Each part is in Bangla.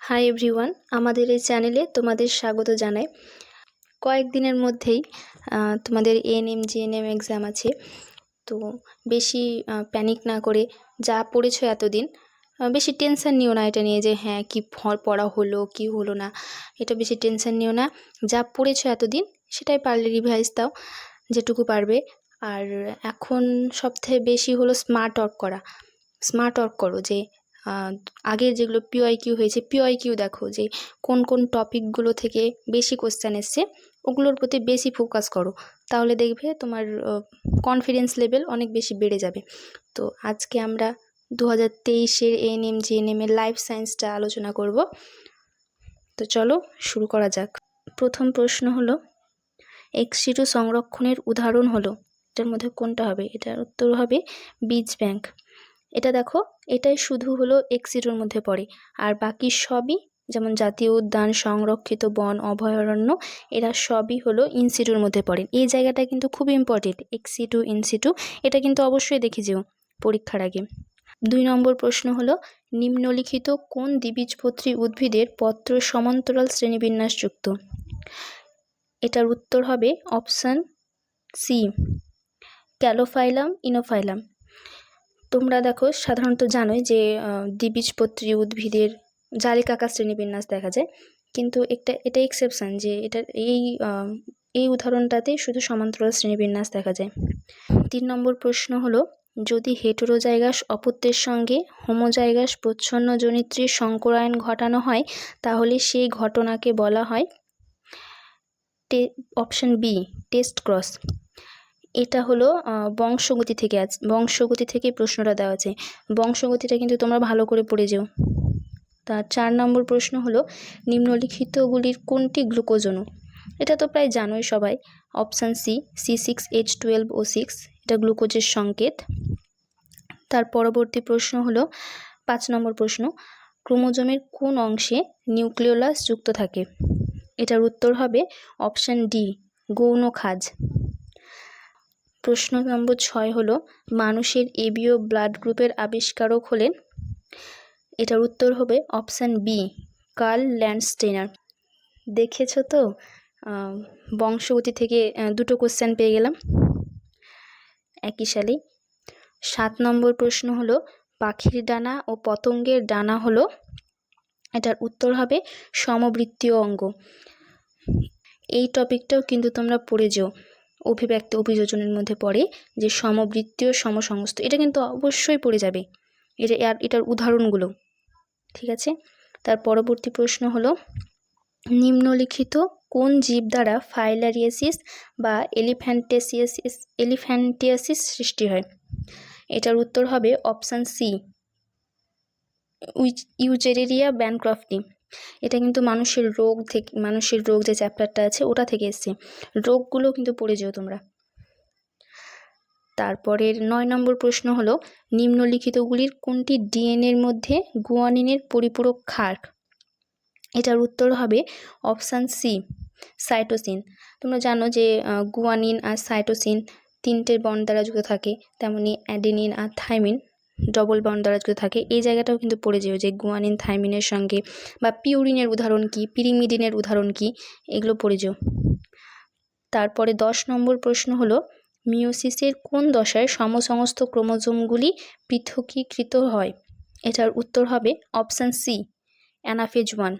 হাই এভরিওয়ান আমাদের এই চ্যানেলে তোমাদের স্বাগত জানাই। কয়েকদিনের মধ্যেই তোমাদের এএনএম জিএনএম এক্সাম আছে। তো বেশি প্যানিক না করে যা পড়েছো এতদিন বেশি টেনশন নিও না এটা নিয়ে যে হ্যাঁ কি পড়া হলো, কি হলো না, এটা বেশি টেনশন নিও না। যা পড়েছো এতদিন, সেটাই পারলে রিভাইজ দাও, যেটুকু পারবে। আর এখন সবথেকে বেশি হলো স্মার্ট ওয়ার্ক করা। স্মার্ট ওয়ার্ক করো যে আগের যেগুলো পিওয়াই কিউ হয়েছে পিওয়াই কিউ দেখো যে কোন কোন টপিকগুলো থেকে বেশি কোশ্চেন এসছে, ওগুলোর প্রতি বেশি ফোকাস করো। তাহলে দেখবে তোমার কনফিডেন্স লেভেল অনেক বেশি বেড়ে যাবে। তো আজকে আমরা দু হাজার তেইশের এএনএম জিএনএম এর লাইফ সায়েন্সটা আলোচনা করব। তো চলো শুরু করা যাক। প্রথম প্রশ্ন হলো এক্সিটু সংরক্ষণের উদাহরণ হলো, এটার মধ্যে কোনটা হবে? এটার উত্তর হবে বীজ ব্যাংক এটা দেখো, এটাই শুধু হলো এক্সিটোর মধ্যে পড়ে। আর বাকি সবই, যেমন জাতীয় উদ্যান, সংরক্ষিত বন, অভয়ারণ্য, এরা সবই হলো ইনসিটুর মধ্যে পড়ে। এই জায়গাটা কিন্তু খুব ইম্পর্টেন্ট এক্সিটু ইনসিটু এটা কিন্তু অবশ্যই দেখে যেও পরীক্ষার আগে। দুই নম্বর প্রশ্ন হলো, নিম্নলিখিত কোন দ্বিবীজপত্রী উদ্ভিদের পত্র সমান্তরাল শ্রেণীবিন্যাসযুক্ত এটার উত্তর হবে অপশান সি ক্যালোফাইলাম ইনোফাইলাম তোমরা দেখো, সাধারণত জানোই যে দ্বিবীজপত্রী উদ্ভিদের জালিকাকা শ্রেণীবিন্যাস দেখা যায়। কিন্তু একটা, এটা এক্সেপশান যে, এটা এই এই উদাহরণটাতে শুধু সমান্তরাল শ্রেণীবিন্যাস দেখা যায়। তিন নম্বর প্রশ্ন হলো, যদি হেটেরোজাইগাস অপত্যের সঙ্গে হোমোজাইগাস প্রচ্ছন্ন জনিত্রীর সংকরায়ন ঘটানো হয়, তাহলে সেই ঘটনাকে বলা হয় অপশন বি টেস্ট ক্রস এটা হলো বংশগতি থেকে আছে বংশগতি থেকে প্রশ্নটা দেওয়া আছে। বংশগতিটা কিন্তু তোমরা ভালো করে পড়ে যেও। তার চার নম্বর প্রশ্ন হলো, নিম্নলিখিতগুলির কোনটি গ্লুকোজনু এটা তো প্রায় জানোই সবাই। Option C C six H twelve O six এটা গ্লুকোজের সংকেত। তার পরবর্তী প্রশ্ন হলো, পাঁচ নম্বর প্রশ্ন, ক্রোমোজোমের কোন অংশে নিউক্লিওলাস যুক্ত থাকে? এটার উত্তর হবে অপশান ডি, গৌণ খাজ। প্রশ্ন নম্বর ছয় হলো, মানুষের এবিও ব্লাড গ্রুপের আবিষ্কারক হলেন? এটার উত্তর হবে অপশান বি কার্ল ল্যান্ডস্টেনার দেখেছ তো? বংশগতি থেকে দুটো কোশ্চেন পেয়ে গেলাম। একই সালেই সাত নম্বর প্রশ্ন হলো, পাখির ডানা ও পতঙ্গের ডানা হলো? এটার উত্তর হবে সমবৃত্তীয় অঙ্গ। এই টপিকটাও কিন্তু তোমরা পড়ে যেও। অভিব্যক্তি অভিযোজনের মধ্যে পড়ে যে সমবৃত্তীয় সমসংস্থ, এটা কিন্তু অবশ্যই পড়ে যাবে। এটা আর এটার উদাহরণগুলো, ঠিক আছে? তার পরবর্তী প্রশ্ন হলো, নিম্নলিখিত কোন জীব দ্বারা ফাইলারিয়াসিস বা এলিফ্যান্টেসিয়াসিস এলিফ্যান্টিয়াসিস সৃষ্টি হয়? এটার উত্তর হবে অপশান সি ইউজেরেরিয়া ব্যানক্রফটি। এটা কিন্তু মানুষের রোগ থেকে, মানুষের রোগ যে চ্যাপ্টারটা আছে ওটা থেকে এসছে। রোগগুলো কিন্তু পড়ে যেও তোমরা। তারপরের নয় নম্বর প্রশ্ন হলো নিম্নলিখিতগুলির কোনটি ডিএনএর মধ্যে গুয়ানিনের পরিপূরক ক্ষার? এটার উত্তর হবে অপশান সি সাইটোসিন। তোমরা জানো যে গুয়ানিন আর সাইটোসিন তিনটে বন দ্বারা যুক্ত থাকে, তেমনি অ্যাডেনিন আর থাইমিন। ডবল বন্ড দ্বারা থাকে। এই জায়গাটাও কিন্তু পড়ে যেও যে গুয়ানিন থাইমিনের সঙ্গে বা পিউরিনের উদাহরণ কী পিরিমিডিনের উদাহরণ কী, এগুলো পড়ে যেও। তারপরে দশ নম্বর প্রশ্ন হলো মিওসিসের কোন দশায় সমসমস্ত ক্রোমোজোমগুলি পৃথকীকৃত হয়? এটার উত্তর হবে অপশান সি অ্যানাফেজ ওয়ান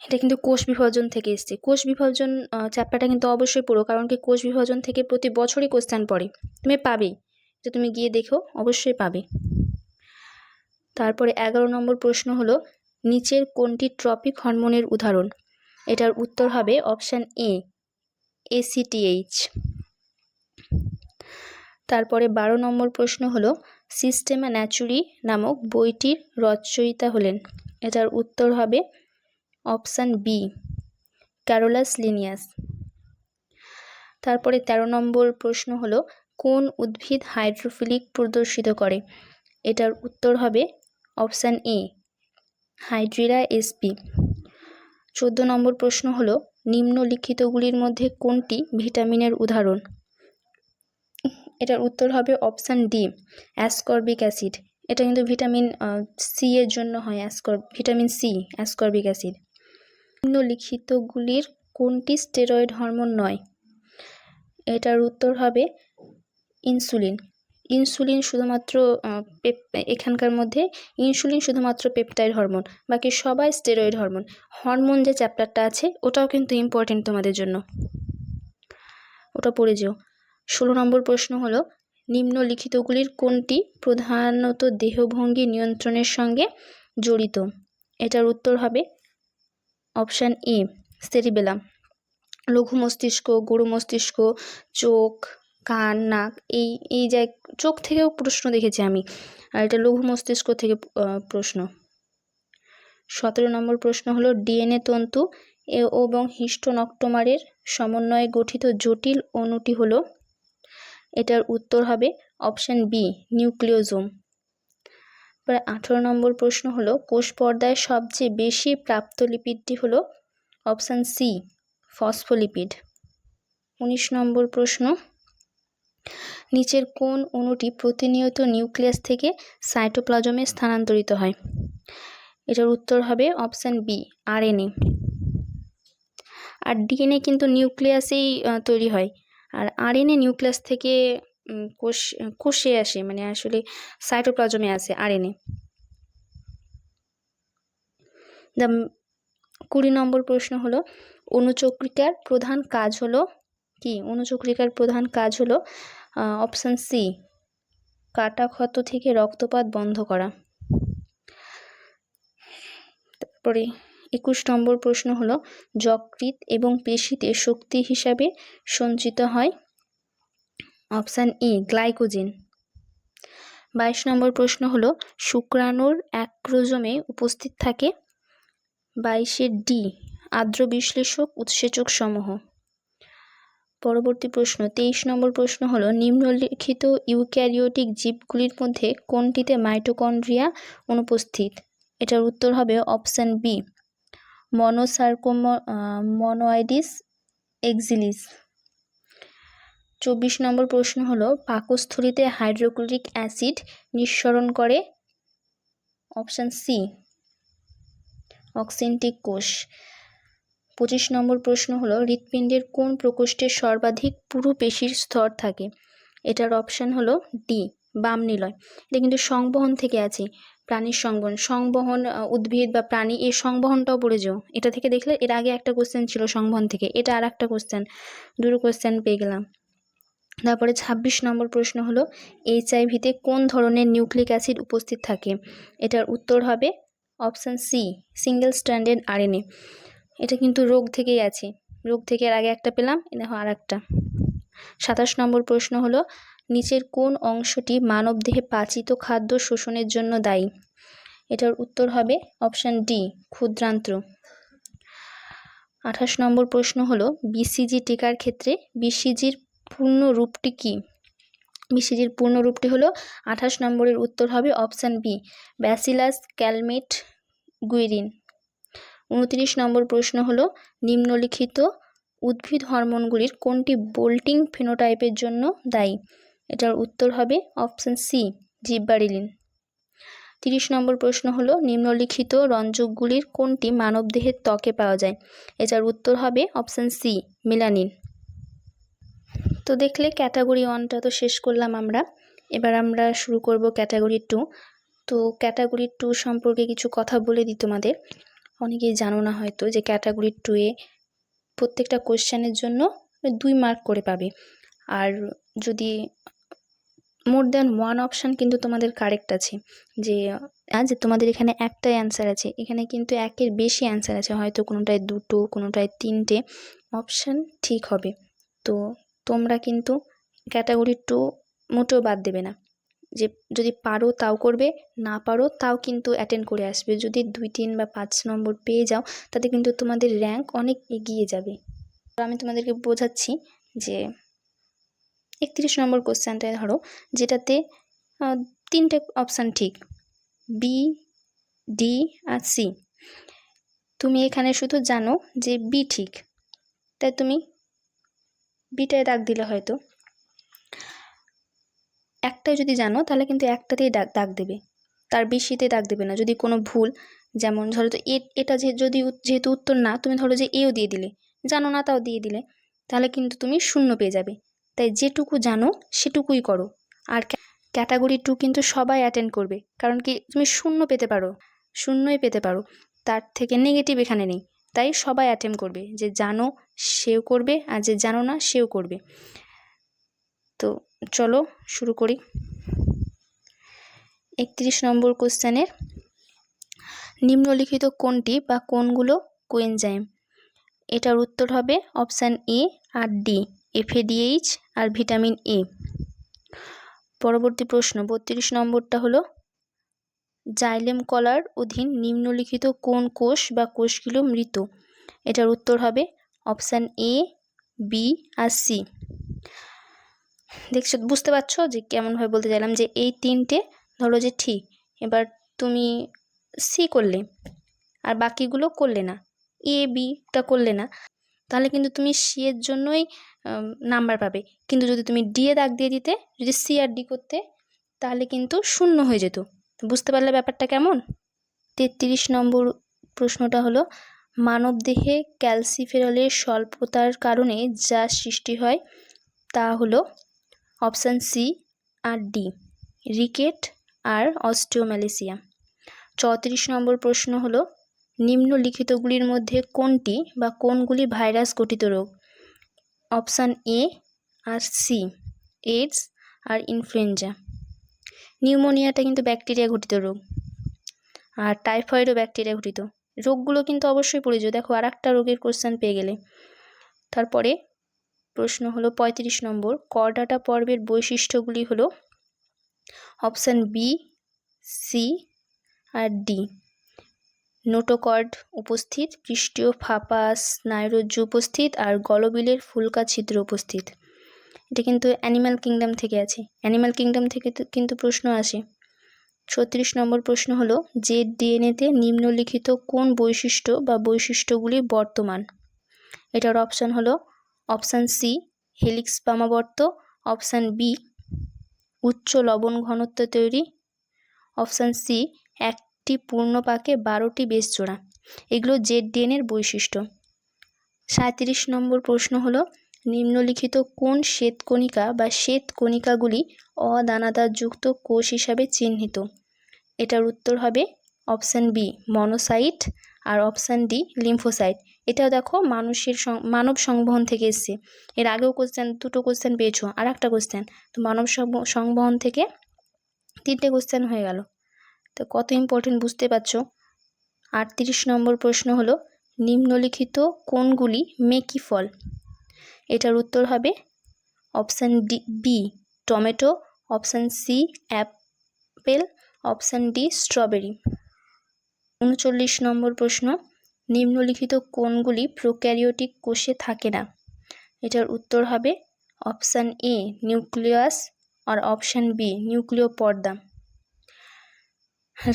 এটা কিন্তু কোষ বিভাজন থেকে এসছে। কোষ বিভাজন চ্যাপ্টারটা কিন্তু অবশ্যই পড়ো, কারণ কি কোষ বিভাজন থেকে প্রতি বছরই কোশ্চেন পড়ে। তুমি পাবেই। তো তুমি গিয়ে দেখো, অবশ্যই পাবে। তারপরে এগারো নম্বর প্রশ্ন হলো, নিচের কোনটি ট্রপিক হরমোনের উদাহরণ? এটার উত্তর হবে অপশান এ এসিটিএইচ তারপরে বারো নম্বর প্রশ্ন হলো, সিস্টেমা ন্যাচুরি নামক বইটির রচয়িতা হলেন। এটার উত্তর হবে অপশান বি, ক্যারোলাস লিনিয়াস। তারপরে তেরো নম্বর প্রশ্ন হলো কোন উদ্ভিদ হাইড্রোফিলিক প্রদর্শিত করে? এটার উত্তর হবে অপশান এ হাইড্রিরা এসপি চোদ্দ নম্বর প্রশ্ন হলো, নিম্নলিখিতগুলির মধ্যে কোনটি ভিটামিনের উদাহরণ? এটার উত্তর হবে অপশান ডি, অ্যাসকর্বিক অ্যাসিড। এটা কিন্তু ভিটামিন সি এর জন্য হয়, অ্যাসকর, ভিটামিন সি, অ্যাসকর্বিক অ্যাসিড। নিম্নলিখিতগুলির কোনটি স্টেরয়েড হরমোন নয়? এটার উত্তর হবে ইনসুলিন। ইনসুলিন শুধুমাত্র পেপ- এখানকার মধ্যে ইনসুলিন শুধুমাত্র পেপটাইড হরমোন, বাকি সবাই স্টেরয়েড হরমোন। হরমোন যে চ্যাপ্টারটা আছে, ওটাও কিন্তু ইম্পর্টেন্ট তোমাদের জন্য। ওটা পড়ে যেও। ষোলো নম্বর প্রশ্ন হলো, নিম্নলিখিতগুলির কোনটি প্রধানত দেহভঙ্গি নিয়ন্ত্রণের সঙ্গে জড়িত? এটার উত্তর হবে অপশান এ, সেরিবেলাম। লঘু মস্তিষ্ক, গরু মস্তিষ্ক, চোখ কান, নাক, এই এই জায় চোখ থেকেও প্রশ্ন দেখেছি আমি। আর এটা লঘু মস্তিষ্ক থেকে প্রশ্ন। সতেরো নম্বর প্রশ্ন হলো, ডিএনএ তন্তু এবং হিস্টোনক্টোমারের সমন্বয়ে গঠিত জটিল অণুটি হলো? এটার উত্তর হবে অপশান বি, নিউক্লিওজোম। এবার আঠেরো নম্বর প্রশ্ন হলো, কোষ পর্দায় সবচেয়ে বেশি প্রাপ্ত লিপিডটি হলো? Option C, phospholipid. উনিশ নম্বর প্রশ্ন নিচের কোন অণুটি প্রতিনিয়ত নিউক্লিয়াস থেকে সাইটোপ্লাজমে স্থানান্তরিত হয়। এটার উত্তর হবে অপশান বি, আরএনএ। আর ডিএনএ কিন্তু নিউক্লিয়াসেই তৈরি হয়। আর আরএনএ নিউক্লিয়াস থেকে কোষ, কোষে আসে মানে আসলে সাইটোপ্লাজমে আসে, আরএনএ। দ্য কুড়ি নম্বর প্রশ্ন হলো অনুচক্রিকার প্রধান কাজ হলো কি? অণুচক্রিকার প্রধান কাজ হলো অপশান সি কাটা ক্ষত থেকে রক্তপাত বন্ধ করা। তারপরে একুশ নম্বর প্রশ্ন হলো, যকৃৎ এবং পেশিতে শক্তি হিসাবে সঞ্চিত হয় অপশান ই গ্লাইকোজেন। বাইশ নম্বর প্রশ্ন হলো, শুক্রাণুর অ্যাক্রোজমে উপস্থিত থাকে, বাইশের ডি আর্দ্র বিশ্লেষক উৎসেচক সমূহ। পরবর্তী প্রশ্ন। তেইশ নম্বর প্রশ্ন হলো, নিম্নলিখিত ইউক্যারিওটিক জীবগুলির মধ্যে কোনটিতে মাইটোকন্ড্রিয়া অনুপস্থিত? এটার উত্তর হবে অপশান বি, মনোসার্কোম মনোয়াইডিস এক্সিলিস। চব্বিশ নম্বর প্রশ্ন হলো, পাকস্থলিতে হাইড্রোক্লোরিক অ্যাসিড নিঃসরণ করে? অপশান সি, অক্সেন্টিক কোষ। পঁচিশ নম্বর প্রশ্ন হলো, হৃৎপিণ্ডের কোন প্রকোষ্ঠে সর্বাধিক পুরু পেশির স্তর থাকে? এটার অপশান হলো ডি বাম নিলয়। এটা কিন্তু সংবহন থেকে আছে, প্রাণীর সংবহন। সংবহন উদ্ভিদ বা প্রাণী এই সংবহনটাও পড়ে যাও। এটা থেকে দেখলে এর আগে একটা কোশ্চেন ছিল সংবহন থেকে, এটা আর একটা কোশ্চেন দুটো কোশ্চেন পেয়ে গেলাম। তারপরে ছাব্বিশ নম্বর প্রশ্ন হলো এইচআইভিতে কোন ধরনের নিউক্লিক অ্যাসিড উপস্থিত থাকে? এটার উত্তর হবে অপশান সি সিঙ্গেল স্ট্যান্ডার্ড আর আরএনএ এটা কিন্তু রোগ থেকেই আছে। রোগ থেকে এর আগে একটা পেলাম দেখো আর একটা সাতাশ নম্বর প্রশ্ন হলো, নিচের কোন অংশটি মানবদেহে পাচিত খাদ্য শোষণের জন্য দায়ী? এটার উত্তর হবে অপশান ডি ক্ষুদ্রান্ত্র আঠাশ নম্বর প্রশ্ন হলো বিসিজি টিকার ক্ষেত্রে বিসিজির পূর্ণ রূপটি কী? বিসিজির পূর্ণ রূপটি হলো, আঠাশ নম্বরের উত্তর হবে option B, bacillus Calmette Guerin. উনত্রিশ নম্বর প্রশ্ন হলো, নিম্নলিখিত উদ্ভিদ হরমোনগুলির কোনটি বোল্টিং ফিনোটাইপের জন্য দায়ী? এটার উত্তর হবে অপশান সি, জিব্বারিলিন। তিরিশ নম্বর প্রশ্ন হলো, নিম্নলিখিত রঞ্জকগুলির কোনটি মানবদেহের ত্বকে পাওয়া যায়? এটার উত্তর হবে অপশান সি, মেলানিন। তো দেখলে ক্যাটাগরি ওয়ানটা তো শেষ করলাম আমরা। এবার আমরা শুরু করব ক্যাটাগরি টু। তো ক্যাটাগরি টু সম্পর্কে কিছু কথা বলে দিই তোমাদের। অনেকেই জানো না হয়তো যে ক্যাটাগরি টুয়ে প্রত্যেকটা কোশ্চেনের জন্য দুই মার্ক করে পাবে। আর যদি মোর দ্যান ওয়ান অপশান কিন্তু তোমাদের কারেক্ট আছে, যে, আজ তোমাদের এখানে একটাই অ্যান্সার আছে, এখানে কিন্তু একের বেশি অ্যান্সার আছে, হয়তো কোনোটায় দুটো, কোনোটায় তিনটে অপশান ঠিক হবে। তো তোমরা কিন্তু ক্যাটাগরি টু মোটেও বাদ দেবে না। যে যদি পারো তাও করবে, না পারো তাও কিন্তু অ্যাটেন্ড করে আসবে। যদি দুই, তিন বা পাঁচ নম্বর পেয়ে যাও, তাতে কিন্তু তোমাদের র্যাঙ্ক অনেক এগিয়ে যাবে। আমি তোমাদেরকে বোঝাচ্ছি যে একত্রিশ নম্বর কোশ্চেনটায় ধরো, যেটাতে তিনটে অপশান ঠিক বি ডি আর সি তুমি এখানে শুধু জানো যে বি ঠিক, তাই তুমি বিটায় দাগ দিলে হয়তো। একটাই যদি জানো, তাহলে কিন্তু একটাতেই দাগ দাগ দেবে। তার বেশিতে দাগ দেবে না। যদি কোনো ভুল, যেমন ধরো তো এটা যে, যদি যেহেতু উত্তর না, তুমি ধরো যে এও দিয়ে দিলে, জানো না তাও দিয়ে দিলে, তাহলে কিন্তু তুমি শূন্য পেয়ে যাবে। তাই যেটুকু জানো, সেটুকুই করো। আর ক্যাটাগরি টু কিন্তু সবাই অ্যাটেন্ড করবে। কারণ কি, তুমি শূন্য পেতে পারো, শূন্যই পেতে পারো। তার থেকে নেগেটিভ এখানে নেই। তাই সবাই অ্যাটেম্প করবে। যে জানো, সেও করবে, আর যে জানো না, সেও করবে। তো চলো শুরু করি। একত্রিশ নম্বর কোশ্চেনের, নিম্নলিখিত কোনটি বা কোনগুলো কোয়েনজাইম এটার উত্তর হবে অপশান এ আর ডি এফএডিএইচ আর ভিটামিন এ। পরবর্তী প্রশ্ন, বত্রিশ নম্বরটা হলো, জাইলেম কলার অধীন নিম্নলিখিত কোন কোষ বা কোষগুলো মৃত? এটার উত্তর হবে অপশান এ, বি আর সি। দেখছ, বুঝতে পারছ যে কেমনভাবে বলতে চাইলাম যে এই তিনটে ধরো যে ঠিক, এবার তুমি সি করলে আর বাকিগুলো করলে না এ বিটা করলে না, তাহলে কিন্তু তুমি সি এর জন্যই নাম্বার পাবে। কিন্তু যদি তুমি ডি এ দাগ দিয়ে দিতে, যদি সি আর ডি করতে, তাহলে কিন্তু শূন্য হয়ে যেত। বুঝতে পারলে ব্যাপারটা কেমন? তেত্রিশ নম্বর প্রশ্নটা হলো মানবদেহে ক্যালসিফেরলের স্বল্পতার কারণে যা সৃষ্টি হয় তা হলো অপশান সি আর ডি, রিকেট আর অস্টিওম্যালেসিয়া। চৌত্রিশ নম্বর প্রশ্ন হল, নিম্নলিখিতগুলির মধ্যে কোনটি বা কোনগুলি ভাইরাস গঠিত রোগ? অপশান এ আর সি, এইডস আর ইনফ্লুয়েঞ্জা। নিউমোনিয়াটা কিন্তু ব্যাকটেরিয়া ঘটিত রোগ আর টাইফয়েডও ব্যাকটেরিয়া ঘটিত রোগগুলো কিন্তু অবশ্যই পরিচিত দেখো আর একটা রোগের কোশ্চেন পেয়ে গেলে। তারপরে প্রশ্ন হলো পঁয়ত্রিশ নম্বর করডাটা পর্বের বৈশিষ্ট্যগুলি হলো অপশান বি, সি আর ডি। নোটোকর্ড উপস্থিত, পৃষ্ঠীয় ফাঁপা স্নায়ুরজ্জু উপস্থিত আর গলবিলের ফুলকা ছিদ্র উপস্থিত। এটা কিন্তু অ্যানিম্যাল কিংডম থেকে আছে। অ্যানিম্যাল কিংডম থেকে কিন্তু প্রশ্ন আসে। ছত্রিশ নম্বর প্রশ্ন হলো, যে ডিএনএতে নিম্নলিখিত কোন বৈশিষ্ট্য বা বৈশিষ্ট্যগুলি বর্তমান? এটার অপশান হলো অপশান সি, হেলিক্স পামাবর্ত অপশান বি, উচ্চ লবণ ঘনত্ব তৈরি। অপশান সি, একটি পূর্ণ পাকে বারোটি বেশ জোড়া এগুলো জেড ডিএনএর বৈশিষ্ট্য। সাঁত্রিশ নম্বর প্রশ্ন হলো, নিম্নলিখিত কোন শ্বেতকণিকা বা শ্বেতকণিকাগুলি অদানাদারযুক্ত কোষ হিসাবে চিহ্নিত? এটার উত্তর হবে অপশান বি, মনোসাইট। আর অপশান ডি, লিম্ফোসাইট। এটাও দেখো মানুষের মানব সংবহন থেকে এসছে। এর আগেও কোশ্চেন দুটো কোশ্চেন পেয়েছ আর একটা কোশ্চেন তো মানব সংবহন থেকে তিনটে কোশ্চেন হয়ে গেল। তো কত ইম্পর্টেন্ট বুঝতে পারছ? আটত্রিশ নম্বর প্রশ্ন হলো, নিম্নলিখিত কোনগুলি মেকি ফল? এটার উত্তর হবে option D B tomato option C apple option D strawberry উনচল্লিশ নম্বর প্রশ্ন নিম্নলিখিত কোনগুলি প্রোক্যারিওটিক কোষে থাকে না। এটার উত্তর হবে অপশান এ, নিউক্লিয়াস, আর অপশান বি, নিউক্লিয় পর্দা।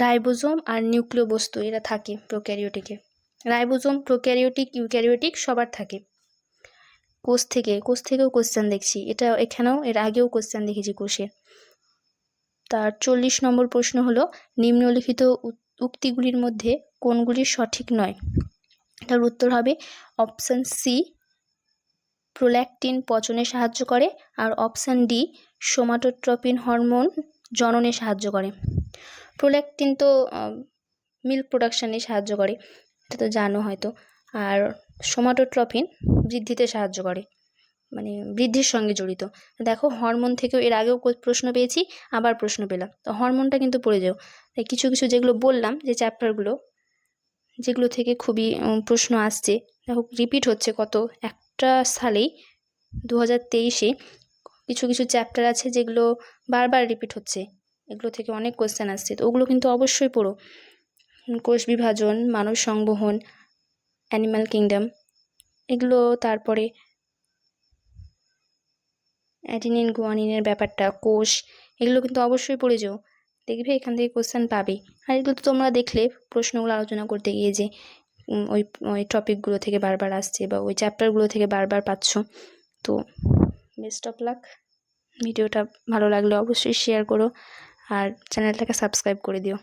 রাইবোজোম আর নিউক্লিয় বস্তু, এরা থাকে প্রোক্যারিওটিকে। রাইবোজোম, প্রোক্যারিওটিক, ইউক্যারিওটিক, সবার থাকে। কোষ থেকে, কোষ থেকেও কোশ্চেন দেখছি। এটা এখানেও, এর আগেও কোশ্চেন দেখেছি কোষে। তার চল্লিশ নম্বর প্রশ্ন হলো, নিম্নলিখিত উক্তিগুলির মধ্যে কোনগুলি সঠিক নয়। তার উত্তর হবে অপশান সি প্রোল্যাকটিন পচনে সাহায্য করে, আর অপশান ডি সোমাটোট্রপিন হরমোন জননে সাহায্য করে। প্রোল্যাকটিন তো মিল্ক প্রোডাকশানে সাহায্য করে, এটা তো জানো হয়তো। আর সোমাটোট্রপিন বৃদ্ধিতে সাহায্য করে। মানে বৃদ্ধির সঙ্গে জড়িত। দেখো, হরমোন থেকেও এর আগেও প্রশ্ন পেয়েছি, আবার প্রশ্ন পেলাম। তো হরমোনটা কিন্তু পড়ে যাও। তাই কিছু কিছু যেগুলো বললাম, যে চ্যাপ্টারগুলো, যেগুলো থেকে খুবই প্রশ্ন আসছে। দেখো রিপিট হচ্ছে কত? একটা সালেই দু হাজার তেইশে কিছু কিছু চ্যাপ্টার আছে যেগুলো বারবার রিপিট হচ্ছে। এগুলো থেকে অনেক কোশ্চেন আসছে। তো ওগুলো কিন্তু অবশ্যই পড়ো। কোষ বিভাজন, মানব সংবহন অ্যানিম্যাল কিংডম এগুলো তারপরে অ্যাডিনিন গুয়ানিনের ব্যাপারটা, কোষ, এগুলো কিন্তু অবশ্যই পড়ে যাও। দেখবে এখান থেকে কোশ্চেন পাবে। আর এগুলো তো তোমরা দেখলে প্রশ্নগুলো আলোচনা করতে গিয়ে যে ওই ওই টপিকগুলো থেকে বারবার আসছে বা ওই চ্যাপ্টারগুলো থেকে বারবার পাচ্ছ। তো বেস্ট অফ লাক ভিডিওটা ভালো লাগলে অবশ্যই শেয়ার করো আর চ্যানেলটাকে সাবস্ক্রাইব করে দিও।